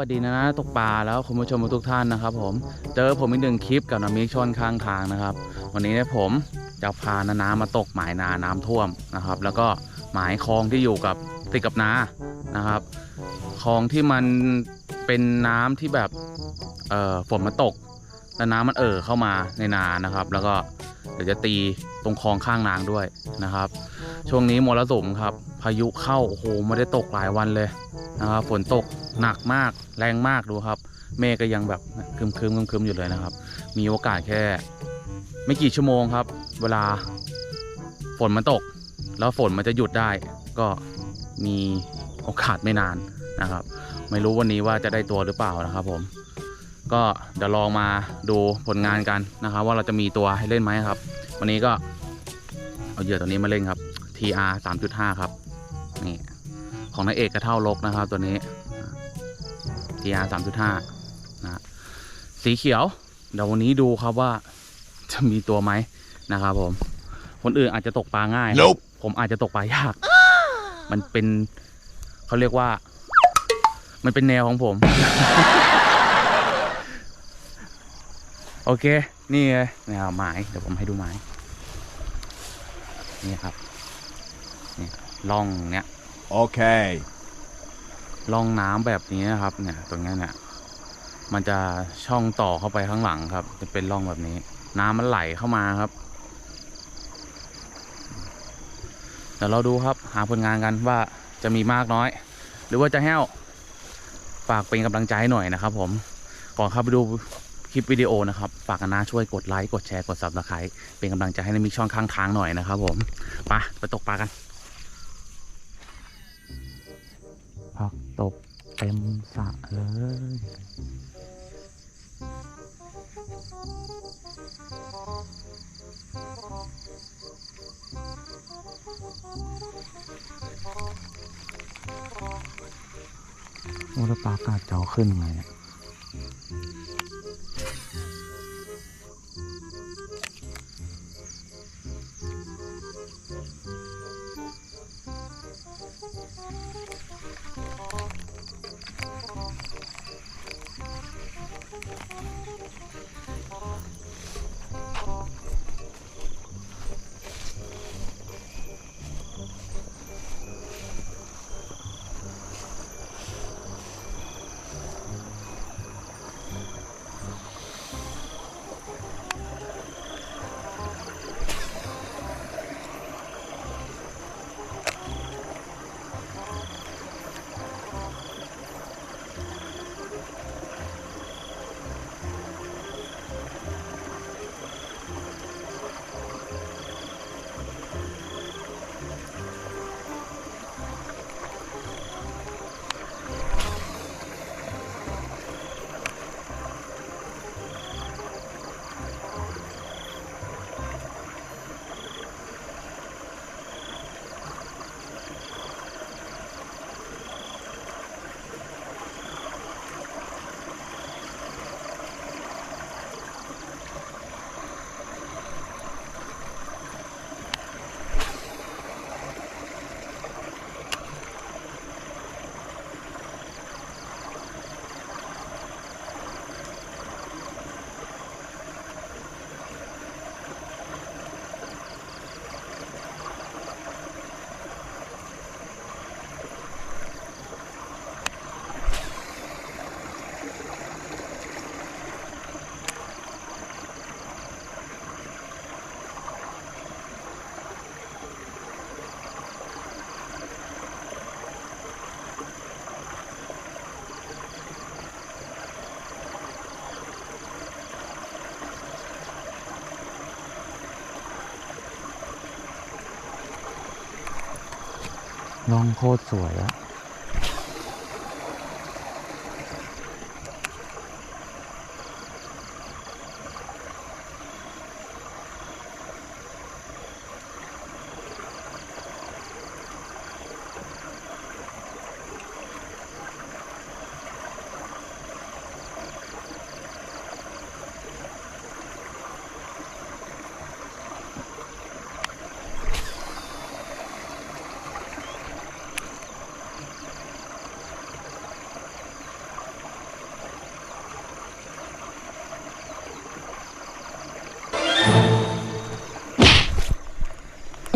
วัสดีนะนะตกปลาแล้วคุณผู้ชมทุกท่านนะครับ ผมเจอผมอีกหนึ่งคลิปกับน้ำมิกชนข้างทางนะครับ วันนี้เนี่ยผมจะพานานามาตกหมายนาน้ำท่วมนะครับ แล้วก็หมายคลองที่อยู่กับติดกับนานะครับคลองที่มันเป็นน้ำที่แบบเอ่อฝนมันตกแล้วน้ำมันเอ่อเข้ามาในนานะครับ แล้วก็เดี๋ยวจะตีตรงคลองข้างนางด้วยนะครับ ช่วงนี้มรสุมครับ พายุเข้าโอ้โหไม่ได้ตกหลายวันเลยนะครับฝนตกหนักมากแรงมากดูครับ เมฆก็ยังแบบครึมคึมคึมอยู่เลยนะครับ มีโอกาสแค่ ไม่กี่ชั่วโมงครับ เวลาฝนมันตก แล้วฝนมันจะหยุดได้ ก็มีโอกาสไม่นานนะครับ ไม่รู้วันนี้ว่าจะได้ตัวหรือเปล่านะครับ ผม ก็เดี๋ยวลองมาดูผลงานกันนะครับ ว่าเราจะมีตัวให้เล่นไหมครับ วันนี้ก็เอาเหยื่อตัวนี้มาเล่นครับ TR 3.5 ครับ นี่ ของนายเอกกระเท่าลกนะครับ ตัวนี้ TR 3.5นะสีเขียว เดี๋ยววันนี้ดูครับว่าจะมีตัวไหมนะครับผม คนอื่นอาจจะตกปลาง่ายครับ Nope ผมอาจจะตกปลายาก มันเป็นเขาเรียกว่า มันเป็นแนวของผม โอเค นี่ไงแนวหมายเดี๋ยวผมให้ดูหมายนี่ครับนี่ ล่องเนี้ย Okay. ล่องน้ำแบบนี้นะครับ เนี่ย ตรงเนี้ยเนี่ย มันจะช่องต่อเข้าไปข้างหลังครับ จะเป็นร่องแบบนี้ น้ำมันไหลเข้ามาครับเดี๋ยวเราดูครับ หาผลงานกันว่าจะมีมากน้อย หรือว่าจะแห้วฝากเป็นกำลังใจให้หน่อยนะครับ ผมก่อนเข้าไปดูคลิปวิดีโอนะครับฝากกันนะช่วยกดไลค์กดแชร์กด subscribe เป็นกำลังใจให้ในมิกช่องข้างทางหน่อยนะครับ ผมไปไปตกปลากัน โอ้แล้วปลากาดเจ้าขึ้นไงเนี่ย ล่องโคตรสวยอะ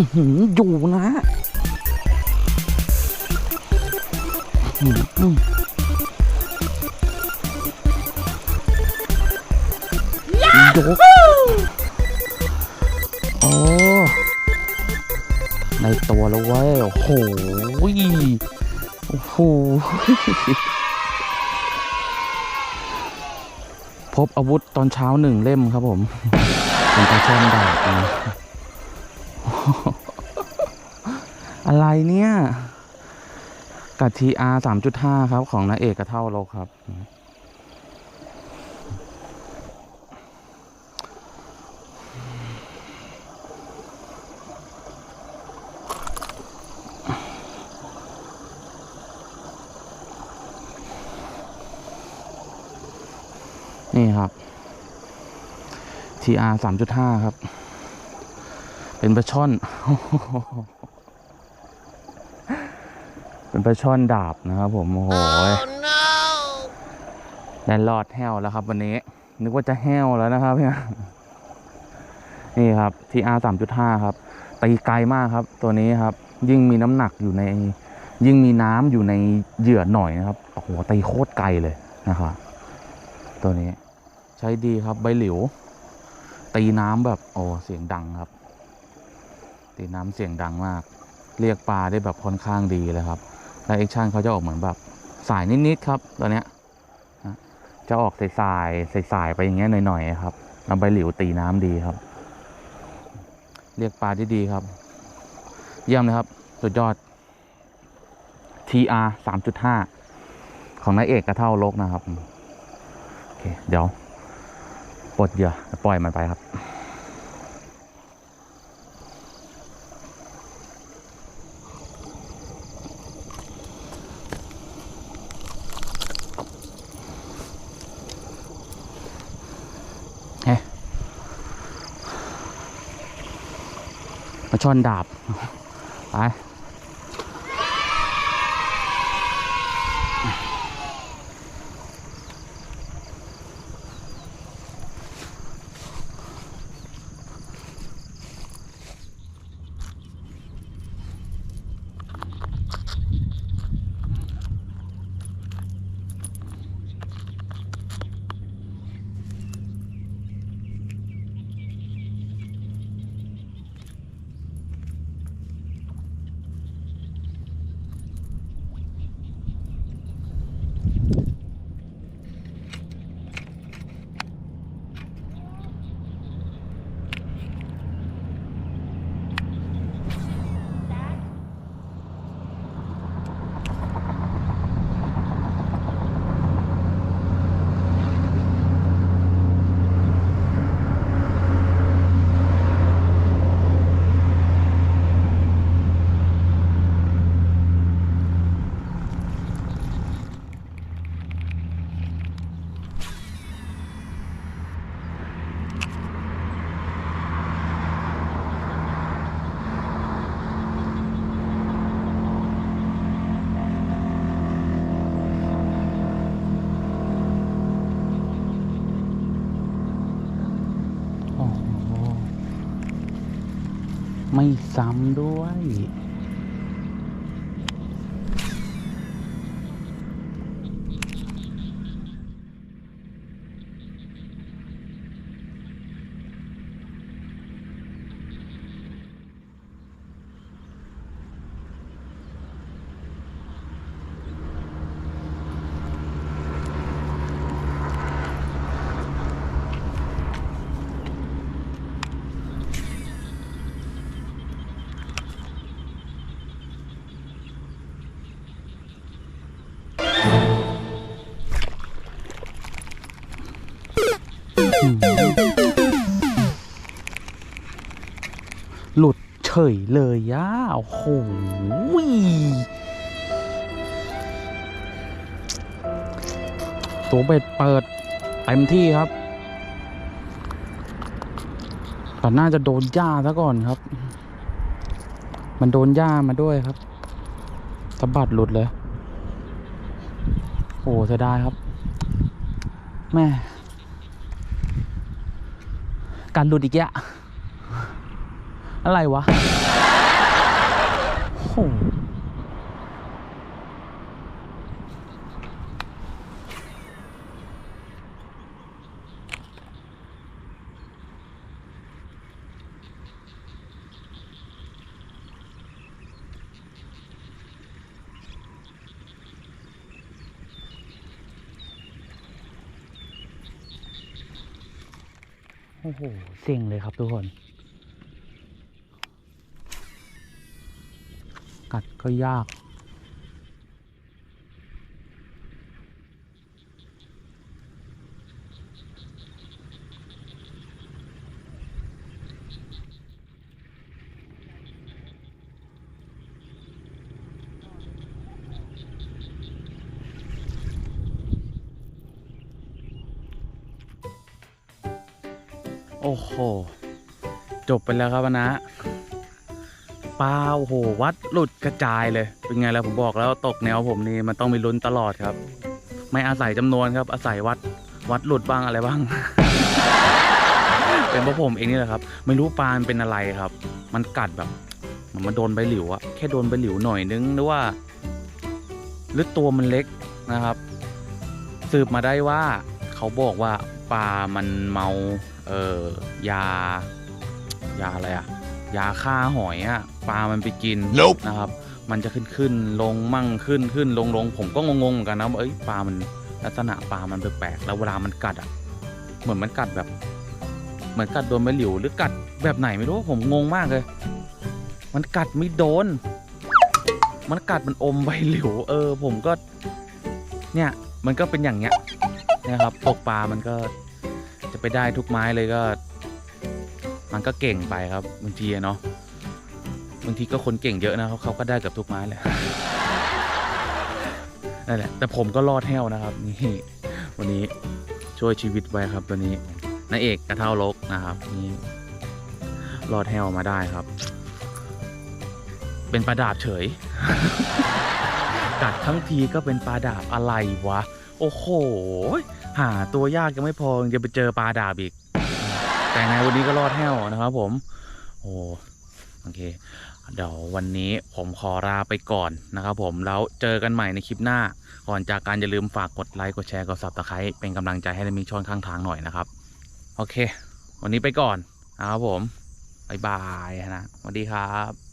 อืออยู่นะอื้อหือยกโอ้ในตัวแล้วเว้ย โอ้โหโอ้โหพบอาวุธตอนเช้าหนึ่งเล่มครับผม เป็นปลาช่อนดาบนะ อะไรเนี่ย กัดทีอาสามจุดห้าครับ ของนาเอกกระเท่าโลกครับ นี่ครับ TR สามจุดห้าครับ เป็นปลาช่อน เป็นปลาช่อนดาบนะครับผมโอ้โหแดนรอดแห้วแล้วครับ วันนี้ นึกว่าจะแห้วแล้วนะครับเนี่ยนี่ครับ TR สามจุดห้าครับตีไกลมากครับ ตัวนี้ครับ ยิ่งมีน้ำหนักอยู่ใน ยิ่งมีน้ำอยู่ในเหยื่อหน่อยนะครับโอ้โหตีโคตรไกลเลยนะครับตัวนี้ ใช้ดีครับใบหลิว ตีน้ำแบบโอ้เสียงดังครับ ตีน้ำเสียงดังมาก เรียกปลาได้แบบค่อนข้างดีเลยครับ แล้วแอคชั่นเขาจะออกเหมือนแบบสายนิดๆครับตัวเนี้ยจะออกสายๆสายไปอย่างเงี้ยหน่อยๆครับแล้วใบหลิวตีน้ำดีครับ เรียกปลาได้ดีครับ เยี่ยมเลยครับ สุดยอด TR 3.5 ของนายเอกกระเท่าโลกนะครับ โอเค เดี๋ยวปลดเหยื่อปล่อยมันไปครับ ช่อนดาบ ไป โอ้โห ไม่ซ้ำด้วย ฉยเลยย่าโอ้โหตัวเบ็ดเปิดเต็มที่ครับแต่น่าจะโดนหญ้าซะก่อนครับ มันโดนหญ้ามาด้วยครับสะบัดหลุดเลย โอ้เสียดายครับ แม่ การหลุดอีกแยะ อะไรวะโอ้โหโอ้โหเซ็งเลยครับทุกคน กัดก็ยาก โอ้โห จบไปแล้วครับนะ ปลาโอ้โหวัดหลุดกระจายเลย เป็นไงแล้วผมบอกแล้วตกแนวผมนี่มันต้องมีลุ้นตลอดครับ ไม่อาศัยจำนวนครับ อาศัยวัดวัดหลุดบ้างอะไรบ้าง เป็นเพราะผมเองนี่แหละครับ ไม่รู้ปลาเป็นอะไรครับ มันกัดแบบ มันมาโดนใบหลิวอะแค่โดนใบหลิวหน่อยนึงหรือว่าหรือตัวมันเล็กนะครับ สืบมาได้ว่าเขาบอกว่าปลามันเมาเออยา ยาอะไรอะยาฆ่าหอยอะ ปลามันไปกิน Nope นะครับ มันจะขึ้นขึ้นลงมั่งขึ้นขึ้นลงลงผมก็งงๆเหมือนกันนะว่าเอ้ยปลามันลักษณะปลามันแปลกๆแล้วเวลามันกัดอะเหมือนมันกัดแบบ เหมือนกัดโดนใบหลิวหรือกัดแบบไหนไม่รู้ผมงงมากเลย มันกัดไม่โดน มันกัดมันอมใบหลิว เออ ผมก็ เนี่ย มันก็เป็นอย่างเงี้ยนะครับตกปลามันก็จะไปได้ทุกไม้เลยก็ มันก็เก่งไปครับบางทีอะเนาะ บางทีก็คนเก่งเยอะนะเขาเขาก็ได้กับทุกไม้แหละนั่นแหละแต่ผมก็รอดแห้วนะครับนี่วันนี้ช่วยชีวิตไว้ครับตัวนี้นายเอกกระเท่าลกนะครับนี่รอดแห้วมาได้ครับ เป็นปลาดาบเฉย กัดทั้งทีก็เป็นปลาดาบอะไรวะ โอ้โห หาตัวยากยังไม่พอจะไปเจอปลาดาบอีก แต่ไงวันนี้ก็รอดแห้วนะครับผม โอ้โอเค เดี๋ยววันนี้ผมขอลาไปก่อนนะครับผมแล้วเจอกันใหม่ในคลิปหน้า ก่อนจากการอย่าลืมฝากกดไลค์กดแชร์กด subscribe เป็นกำลังใจให้ในมิชช่อนข้างทางหน่อยนะครับ โอเค วันนี้ไปก่อนนะครับผมบายบายนะสวัสดีครับ